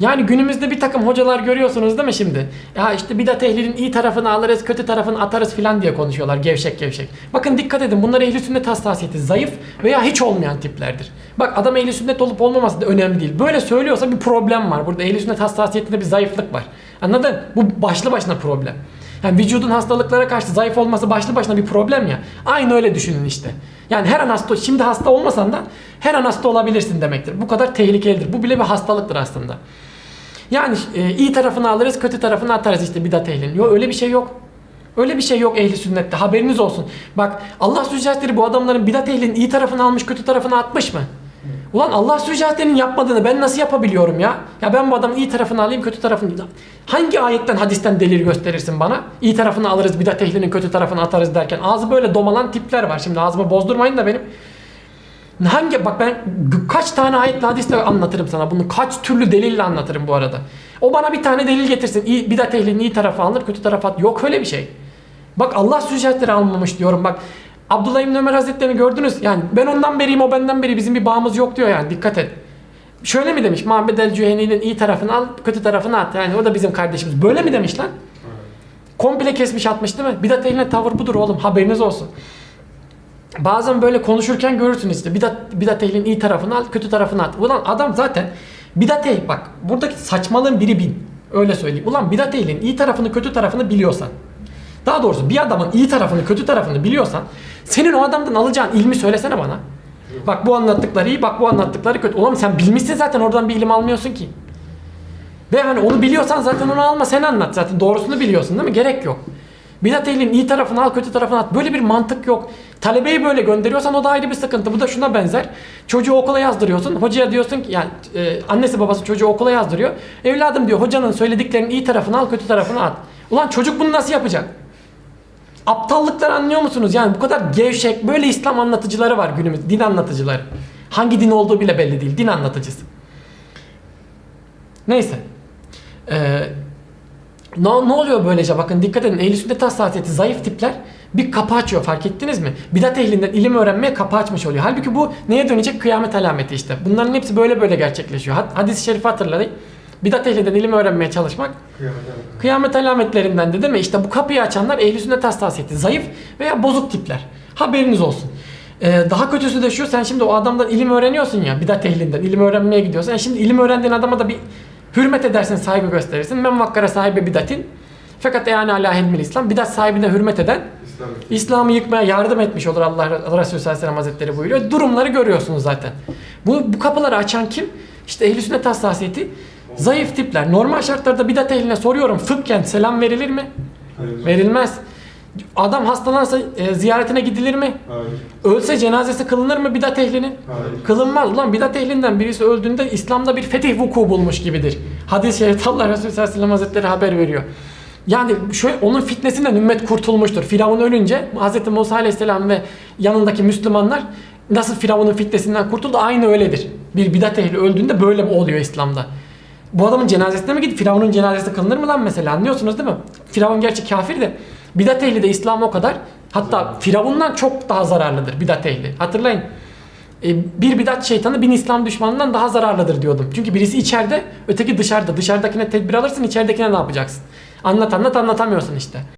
Yani günümüzde bir takım hocalar görüyorsunuz değil mi şimdi? Ya işte bidat ehlinin iyi tarafını alırız, kötü tarafını atarız filan diye konuşuyorlar gevşek gevşek. Bakın dikkat edin bunlar ehli sünnet hassasiyeti zayıf veya hiç olmayan tiplerdir. Bak adam ehli sünnet olup olmaması da önemli değil. Böyle söylüyorsa bir problem var. Burada ehli sünnet hassasiyetinde bir zayıflık var. Anladın? Bu başlı başına problem. Yani vücudun hastalıklara karşı zayıf olması başlı başına bir problem ya. Aynı öyle düşünün işte. Yani her an hasta, şimdi hasta olmasan da her an hasta olabilirsin demektir. Bu kadar tehlikelidir. Bu bile bir hastalıktır aslında. Yani e, iyi tarafını alırız, kötü tarafını atarız işte bidat ehlinin. Yok öyle bir şey yok. Öyle bir şey yok ehli sünnette. Haberiniz olsun. Bak Allah Sülcahitleri bu adamların bidat ehlinin iyi tarafını almış, kötü tarafını atmış mı? Ulan Allah Sülcahitlerinin yapmadığını ben nasıl yapabiliyorum ya? Ya ben bu adamın iyi tarafını alayım, kötü tarafını... Hangi ayetten, hadisten delil gösterirsin bana? İyi tarafını alırız, bidat ehlinin kötü tarafını atarız derken. Ağzı böyle domalan tipler var. Şimdi ağzımı bozdurmayın da benim. Hangi bak ben kaç tane ayetle hadisle anlatırım sana bunu kaç türlü delille anlatırım bu arada. O bana bir tane delil getirsin. İyi, bidat ehlinin iyi tarafı alınır kötü tarafı at. Yok öyle bir şey. Bak Allah sücetleri almamış diyorum bak. Abdullah İbni Ömer Hazretleri'ni gördünüz. Yani ben ondan beriyim o benden beri bizim bir bağımız yok diyor yani dikkat et. Şöyle mi demiş Muhammed el Cüheni'nin iyi tarafını al kötü tarafını at. Yani o da bizim kardeşimiz. Böyle mi demiş lan? Komple kesmiş atmış değil mi? Bidat ehline tavır budur oğlum haberiniz olsun. Bazen böyle konuşurken görürsünüz işte bidat, bidat ehlinin iyi tarafını al, kötü tarafını at. Ulan adam zaten bidat ehl bak buradaki saçmalığın biri bin. Öyle söyleyeyim. Ulan bidat ehlinin iyi tarafını kötü tarafını biliyorsan. Daha doğrusu bir adamın iyi tarafını kötü tarafını biliyorsan senin o adamdan alacağın ilmi söylesene bana. Bak bu anlattıkları iyi, bak bu anlattıkları kötü. Oğlum sen bilmişsin zaten oradan bir ilim almıyorsun ki. Ve hani onu biliyorsan zaten onu alma sen anlat zaten doğrusunu biliyorsun değil mi? Gerek yok. Bidat ehlinin iyi tarafını al kötü tarafını at. Böyle bir mantık yok. Talebeyi böyle gönderiyorsan o da ayrı bir sıkıntı. Bu da şuna benzer. Çocuğu okula yazdırıyorsun. Hocaya diyorsun ki yani e, annesi babası çocuğu okula yazdırıyor. Evladım diyor hocanın söylediklerinin iyi tarafını al kötü tarafını at. Ulan çocuk bunu nasıl yapacak? Aptallıkları anlıyor musunuz? Yani bu kadar gevşek böyle İslam anlatıcıları var günümüz. Din anlatıcıları. Hangi din olduğu bile belli değil. Din anlatıcısı. Neyse. Ee, ne, ne oluyor böylece bakın dikkat edin ehl sünnet hassasiyeti zayıf tipler bir kapı açıyor fark ettiniz mi? Bidat ehlinden ilim öğrenmeye kapı açmış oluyor. Halbuki bu neye dönecek? Kıyamet alameti işte. Bunların hepsi böyle böyle gerçekleşiyor. Had- Hadis-i şerifi hatırlayın. Bidat ehlinden ilim öğrenmeye çalışmak kıyamet alametlerinden de değil mi? İşte bu kapıyı açanlar ehl sünnet hassasiyeti zayıf veya bozuk tipler. Haberiniz olsun. Ee, daha kötüsü de şu sen şimdi o adamdan ilim öğreniyorsun ya bidat ehlinden ilim öğrenmeye gidiyorsun. Yani şimdi ilim öğrendiğin adama da bir hürmet edersin saygı gösterirsin. Men vakkara sahibi bidatin fakat yani ala hilmil İslam bidat sahibine hürmet eden İslam. İslam'ı yıkmaya yardım etmiş olur Allah Resulü sallallahu aleyhi ve sellem hazretleri buyuruyor. Durumları görüyorsunuz zaten. Bu, bu kapıları açan kim? İşte ehl sünnet hassasiyeti zayıf tipler. Normal şartlarda bidat ehline soruyorum fıkhen selam verilir mi? Hayır. Verilmez. Adam hastalansa e, ziyaretine gidilir mi? Hayır. Ölse cenazesi kılınır mı bidat ehlinin? Hayır. Kılınmaz. Ulan bidat ehlinden birisi öldüğünde İslam'da bir fetih vuku bulmuş gibidir. Hadis-i şerifte Allah Resulü sallallahu aleyhi ve sellem hazretleri haber veriyor. Yani şöyle onun fitnesinden ümmet kurtulmuştur. Firavun ölünce Hz. Musa aleyhisselam ve yanındaki Müslümanlar nasıl Firavun'un fitnesinden kurtuldu aynı öyledir. Bir bidat ehli öldüğünde böyle oluyor İslam'da. Bu adamın cenazesine mi gidip Firavun'un cenazesi kılınır mı lan mesela anlıyorsunuz değil mi? Firavun gerçi kafir de bidat ehli de İslam o kadar. Hatta Firavun'dan çok daha zararlıdır bidat ehli. Hatırlayın. E, bir bidat şeytanı bin İslam düşmanından daha zararlıdır diyordum. Çünkü birisi içeride, öteki dışarıda. Dışarıdakine tedbir alırsın, içeridekine ne yapacaksın? Anlat anlat anlatamıyorsun işte.